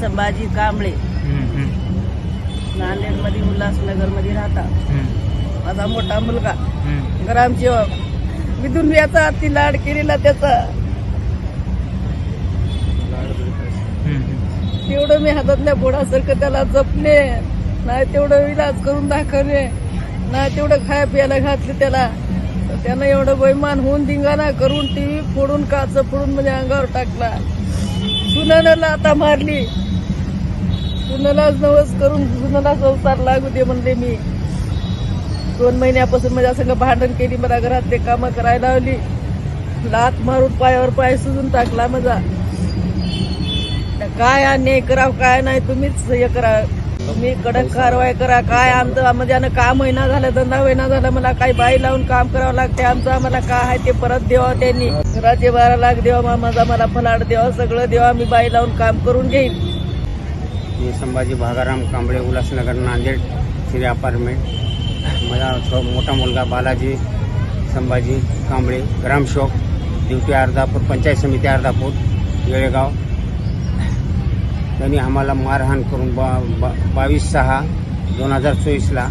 संभाजी कांबळे. नांदेडमध्ये उल्हासनगरमध्ये राहतात. माझा मोठा मुलगा. ग्रामसेवक विधून याचा अति लाड केलेला त्याचा. तेवढं मी हातातल्या बोडासारखं त्याला जपले. नाही तेवढं इलाज करून दाखवले. नाही तेवढं खाया प्यायला घातले त्याला. त्यानं एवढं बैमान होऊन धिंगाणा करून टीव्ही फोडून काच फोडून म्हणजे अंगावर टाकला. सुनाला आता मारली. कुणालाच नवस करून सुनाला संसार लागू दे म्हणले मी. दोन महिन्यापासून माझ्या संग भांडण केली मला घरात ते कामं करायला लावली. लात मारून पायावर पाय सुजून टाकला माझा. काय अन्याय कराव काय नाही तुम्हीच हे करा. तुम्ही कडक कारवाई करा काय आमचं आम्हाला काम का महिना झालं धंदा होईना झाला मला काही बाई लावून काम करावं लागते आमचं आम्हाला काय आहे ते परत देवा त्यांनी. घराचे बारा लाख देवा माझा मला फलाट देवा सगळं देवा मी बाई लावून काम करून घेईन. मी संभाजी भागाराम कांबळे उल्हासनगर नांदेड श्री अपार्टमेंट. माझा मोठा मुलगा बालाजी संभाजी कांबळे ग्रामशोक ड्युटी अर्धापूर पंचायत समिती अर्धापूर येळेगाव. त्यांनी आम्हाला मारहाण करून बा बा बावीस सहा दोन हजार चोवीसला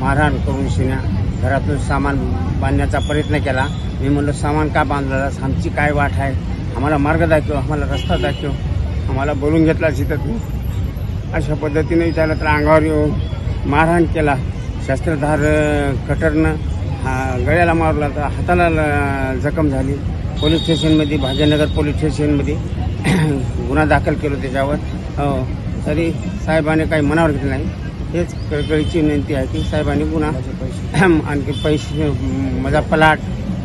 मारहाण करून शिन्या घरातून सामान बांधण्याचा प्रयत्न केला. मी म्हणलं सामान का बांधलं? आमची काय वाट आहे? आम्हाला मार्ग दाखव आम्हाला रस्ता दाखव. आम्हाला बोलून घेतला जिथं तू अशा पद्धतीने त्याला तर अंगावर येऊन मारहाण केला. शस्त्रधार कटरनं हा, गळ्याला मारला तर हाताला जखम झाली. पोलीस स्टेशनमध्ये भाग्यनगर पोलीस स्टेशनमध्ये गुन्हा दाखल केलो त्याच्यावर. हो तरी साहेबाने काही मनावर घेतलं नाही. हेच कळकळीची विनंती आहे की साहेबांनी गुन्हा आणखी पैसे माझा पलाट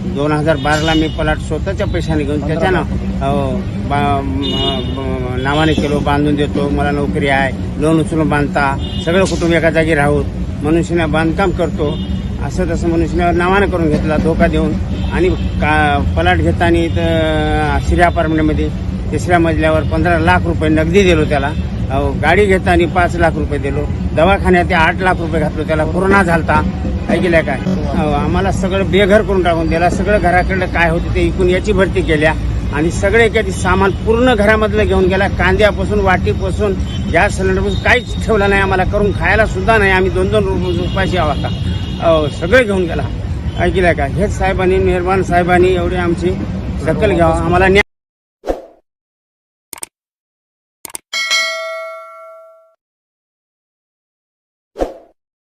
दोन हजार बाराला मी पलाट स्वतःच्या पैशाने घेऊन त्याच्यानं बा- नावाने केलो बांधून देतो मला नोकरी आहे लोन उचलून बांधता सगळं कुटुंब एका जागी राहूत मनुष्याने बांधकाम करतो असं तसं मनुष्याने नावाने करून घेतला धोका देऊन. आणि का पलाट घेताना तर श्री अपार्टमेंटमध्ये तिसऱ्या मजल्यावर पंधरा लाख रुपये नगदी दिलो त्याला. अहो, गाडी घेताना पाच लाख रुपये दिलो दवाखान्यात ते आठ लाख रुपये घातलो त्याला कोरोना झालता. ऐकल्या काय? अहो, आम्हाला सगळं बेघर करून टाकून दिला. सगळं घराकडलं काय होतं ते इकून याची भरती केल्या. आणि सगळे एखादी सामान पूर्ण घरामधलं घेऊन गेला. कांद्यापासून वाटीपासून गॅस सिलेंडरपासून काहीच ठेवलं नाही आम्हाला. करून खायला सुद्धा नाही. आम्ही दोन दोन रुपये उपाशी आहोत आता. अहो, सगळं घेऊन गेला. ऐकल्या का हेच साहेबांनी निर्माण साहेबांनी एवढी आमची दखल घ्यावा. आम्हाला न्याय